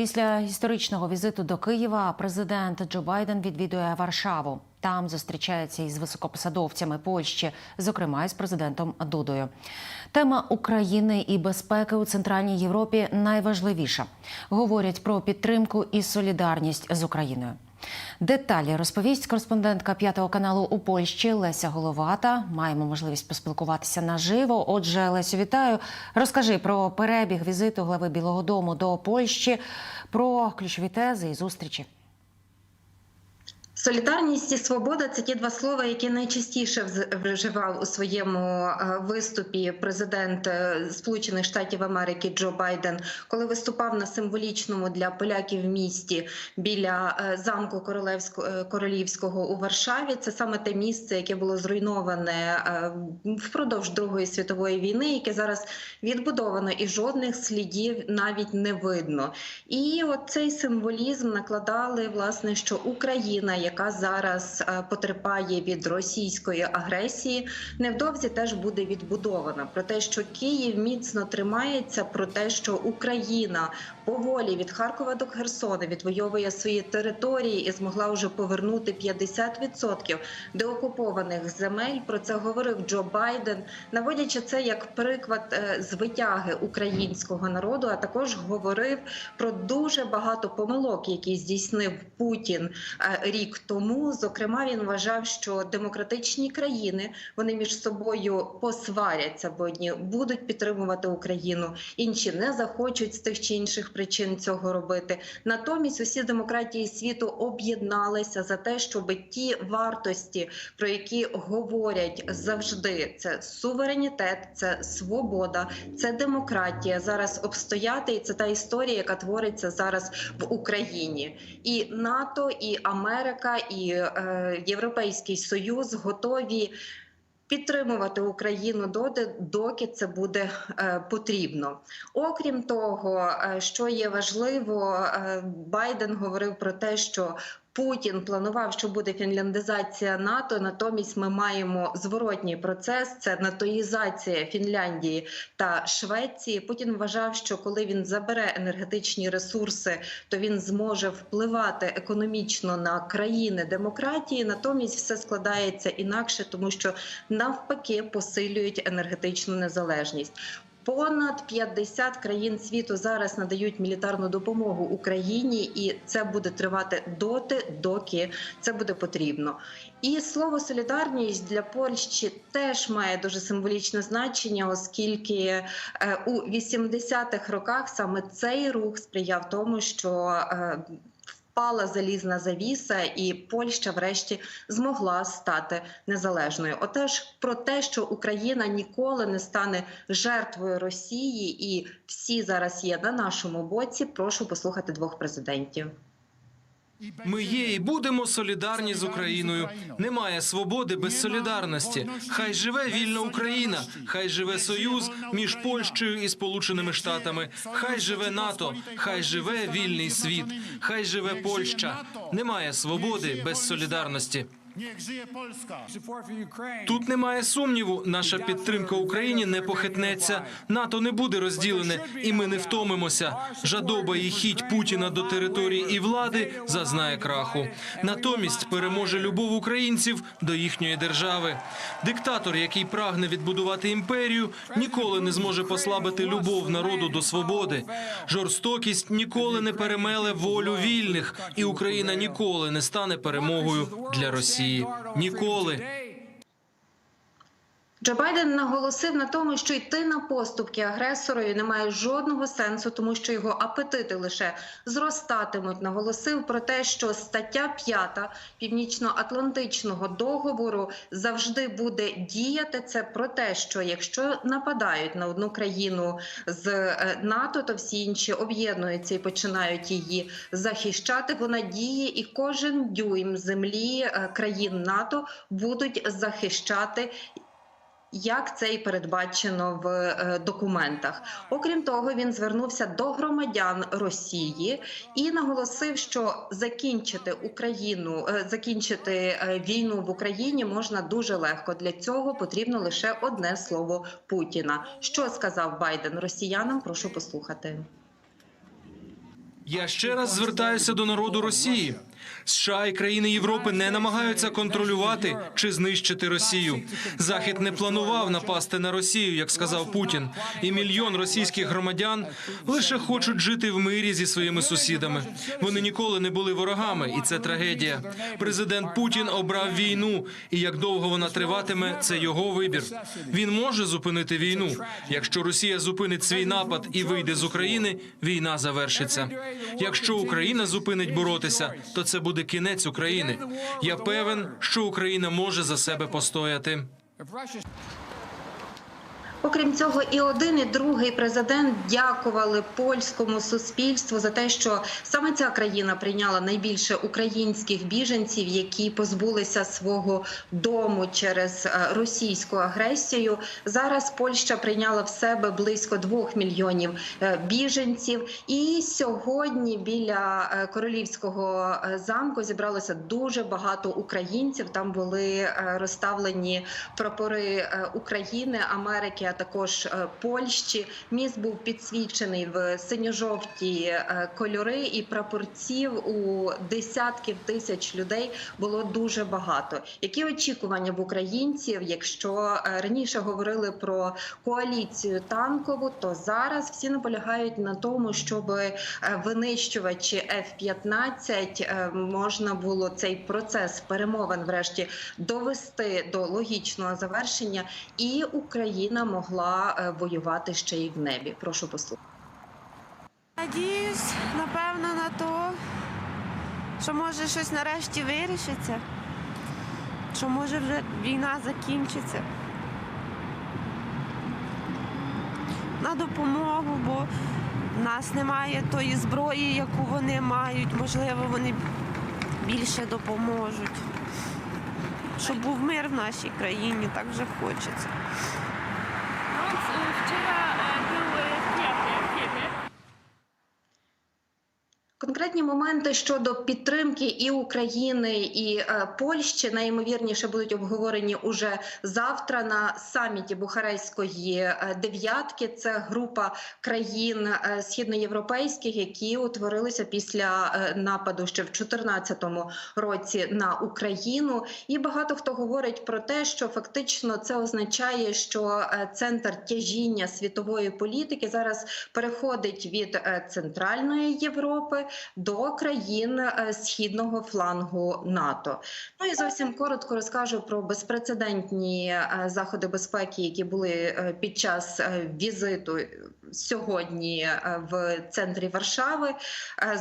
Після історичного візиту до Києва президент Джо Байден відвідує Варшаву. Там зустрічається із високопосадовцями Польщі, зокрема із президентом Дудою. Тема України і безпеки у центральній Європі найважливіша. Говорять про підтримку і солідарність з Україною. Деталі розповість кореспондентка п'ятого каналу у Польщі Леся Головата. Маємо можливість поспілкуватися наживо. Отже, Лесю, вітаю. Розкажи про перебіг візиту глави Білого Дому до Польщі, про ключові тези і зустрічі. Солідарність і свобода це ті два слова, які найчастіше вживав у своєму е, виступі президент е, Сполучених Штатів Америки Джо Байден, коли виступав на символічному для поляків місті біля е, замку Королівського у Варшаві. Це саме те місце, яке було зруйноване впродовж Другої світової війни, яке зараз відбудовано, і жодних слідів навіть не видно. І от цей символізм накладали власне, що Україна, яка зараз е, потерпає від російської агресії, невдовзі теж буде відбудована. Про те, що Київ міцно тримається, про те, що Україна поволі від Харкова до Херсона відвоює свої території і змогла вже повернути 50% деокупованих земель. Про це говорив Джо Байден, наводячи це як приклад е, звитяги українського народу. А також говорив про дуже багато помилок, які здійснив Путін е, рік тому. Зокрема, він вважав, що демократичні країни вони між собою посваряться, бо одні будуть підтримувати Україну, інші не захочуть з тих чи інших причин цього робити. Натомість усі демократії світу об'єдналися за те, щоб ті вартості, про які говорять завжди, це суверенітет, це свобода, це демократія. Зараз обстояти, і це та історія, яка твориться зараз в Україні. І НАТО, і Америка, і е, Європейський Союз готові. Підтримувати Україну доти, доки це буде е, потрібно. Окрім того, е, що є важливо, Байден говорив про те, що Путін планував, що буде фінляндизація НАТО. Натомість ми маємо зворотній процес: це натоїзація Фінляндії та Швеції. Путін вважав, що коли він забере енергетичні ресурси, то він зможе впливати економічно на країни демократії. Натомість все складається інакше, тому що навпаки посилюють енергетичну незалежність. Понад 50 країн світу зараз надають мілітарну допомогу Україні, і це буде тривати доти, доки це буде потрібно. І слово солідарність для Польщі теж має дуже символічне значення, оскільки е, у 80-х роках саме цей рух сприяв тому, що е, Впала залізна завіса, і Польща, врешті, змогла стати незалежною. Отож, про те, що Україна ніколи не стане жертвою Росії, і всі зараз є на нашому боці. Прошу послухати двох президентів. Ми є і будемо солідарні з Україною. Немає свободи без солідарності. Хай живе вільна Україна, хай живе союз між Польщею і Сполученими Штатами. Хай живе НАТО, хай живе вільний світ, хай живе Польща. Немає свободи без солідарності. Тут немає сумніву. Наша підтримка Україні не похитнеться. НАТО не буде розділене, і ми не втомимося. Жадоба і хіть Путіна до території і влади зазнає краху. Натомість переможе любов українців до їхньої держави. Диктатор, який прагне відбудувати імперію, ніколи не зможе послабити любов народу до свободи. Жорстокість ніколи не перемеле волю вільних, і Україна ніколи не стане перемогою для Росії. Ніколи. Джо Байден наголосив на тому, що йти на поступки агресорові немає жодного сенсу, тому що його апетити лише зростатимуть. Наголосив про те, що стаття 5 північно-атлантичного договору завжди буде діяти. Це про те, що якщо нападають на одну країну з е, НАТО, то всі інші об'єднуються і починають її захищати. Вона діє, і кожен дюйм землі е, країн НАТО будуть захищати як це і передбачено в е, документах. Окрім того, він звернувся до громадян Росії і наголосив, що закінчити Україну, е, закінчити е, війну в Україні можна дуже легко. Для цього потрібно лише одне слово Путіна. Що сказав Байден росіянам? Прошу послухати. Я ще раз звертаюся до народу Росії. США і країни Європи не намагаються контролювати чи знищити Росію. Захід не планував напасти на Росію, як сказав Путін. І мільйон російських громадян лише хочуть жити в мирі зі своїми сусідами. Вони ніколи не були ворогами, і це трагедія. Президент Путін обрав війну, і як довго вона триватиме, це його вибір. Він може зупинити війну. Якщо Росія зупинить свій напад і вийде з України, війна завершиться. Якщо Україна зупинить боротися, то це буде кінець України. Я певен, що Україна може за себе постояти. Окрім цього, і один, і другий президент дякували польському суспільству за те, що саме ця країна прийняла найбільше українських біженців, які позбулися свого дому через е, російську агресію. Зараз Польща прийняла в себе близько двох мільйонів е, біженців. І сьогодні біля е, королівського замку зібралося дуже багато українців. Там були розставлені прапори України, Америки, а також е, Польщі. Міст був підсвічений в синьо-жовті е, кольори, і прапорців у десятків тисяч людей було дуже багато. Які очікування в українців, якщо е, раніше говорили про коаліцію танкову, то зараз всі наполягають на тому, щоб винищувачі F-15 е, можна було цей процес перемовин, врешті, довести до логічного завершення, і Україна могла е, воювати ще й в небі. Прошу послухати. Надіюсь, напевно, на то, що може щось нарешті вирішиться, що може вже війна закінчиться. На допомогу, бо в нас немає тої зброї, яку вони мають. Можливо, вони більше допоможуть. Щоб був мир в нашій країні, так вже хочеться. auf die Welt. Конкретні моменти щодо підтримки і України, і е, Польщі найімовірніше будуть обговорені уже завтра на саміті Бухарестської е, дев'ятки. Це група країн е, східноєвропейських, які утворилися після нападу ще в 2014 році на Україну. І багато хто говорить про те, що фактично це означає, що центр тяжіння світової політики зараз переходить від центральної Європи до країн е, східного флангу НАТО. Ну і зовсім коротко розкажу про безпрецедентні е, заходи безпеки, які були е, під час візиту сьогодні в центрі Варшави.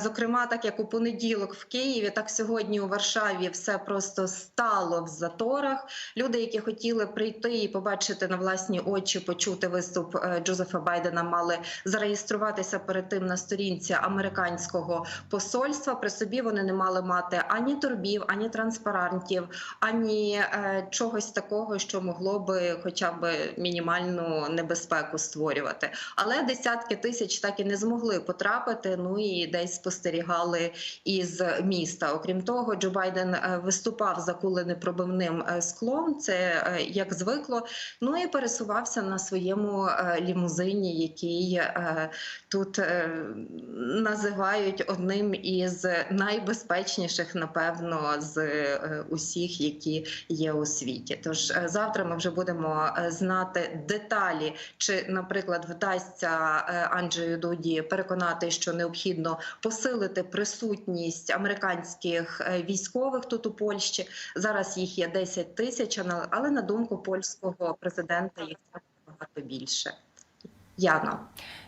Зокрема, так як у понеділок в Києві, так сьогодні у Варшаві все просто стало в заторах. Люди, які хотіли прийти і побачити на власні очі, почути виступ Джозефа Байдена, мали зареєструватися перед тим на сторінці американського посольства. При собі вони не мали мати ані торбів, ані транспарантів, ані е, чогось такого, що могло би, хоча б мінімальну небезпеку створювати. Але десятки тисяч так і не змогли потрапити. Ну і десь спостерігали із міста. Окрім того, Джо Байден е, виступав закуленепробивним е, склом. Це як звикло. Ну і пересувався на своєму лімузині, який тут називають одним із найбезпечніших, напевно, з е, усіх, які є у світі. Тож е, завтра ми вже будемо е, знати деталі, чи, наприклад, вдасться Анджею Дуді переконати, що необхідно посилити присутність американських військових тут у Польщі. Зараз їх є 10 тисяч, але на думку польського президента їх набагато більше. Яна.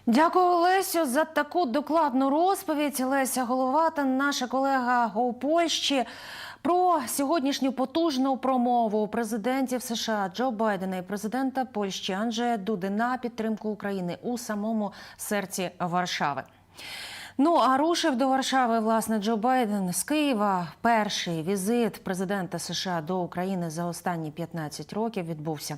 Дякую, Олесю, за таку докладну розповідь. Леся Головата, наша колега у Польщі. Про сьогоднішню потужну промову президентів США Джо Байдена і президента Польщі Анджея Дуди на підтримку України у самому серці Варшави. Ну а рушив до Варшави власне Джо Байден з Києва. Перший візит президента США до України за останні 15 років відбувся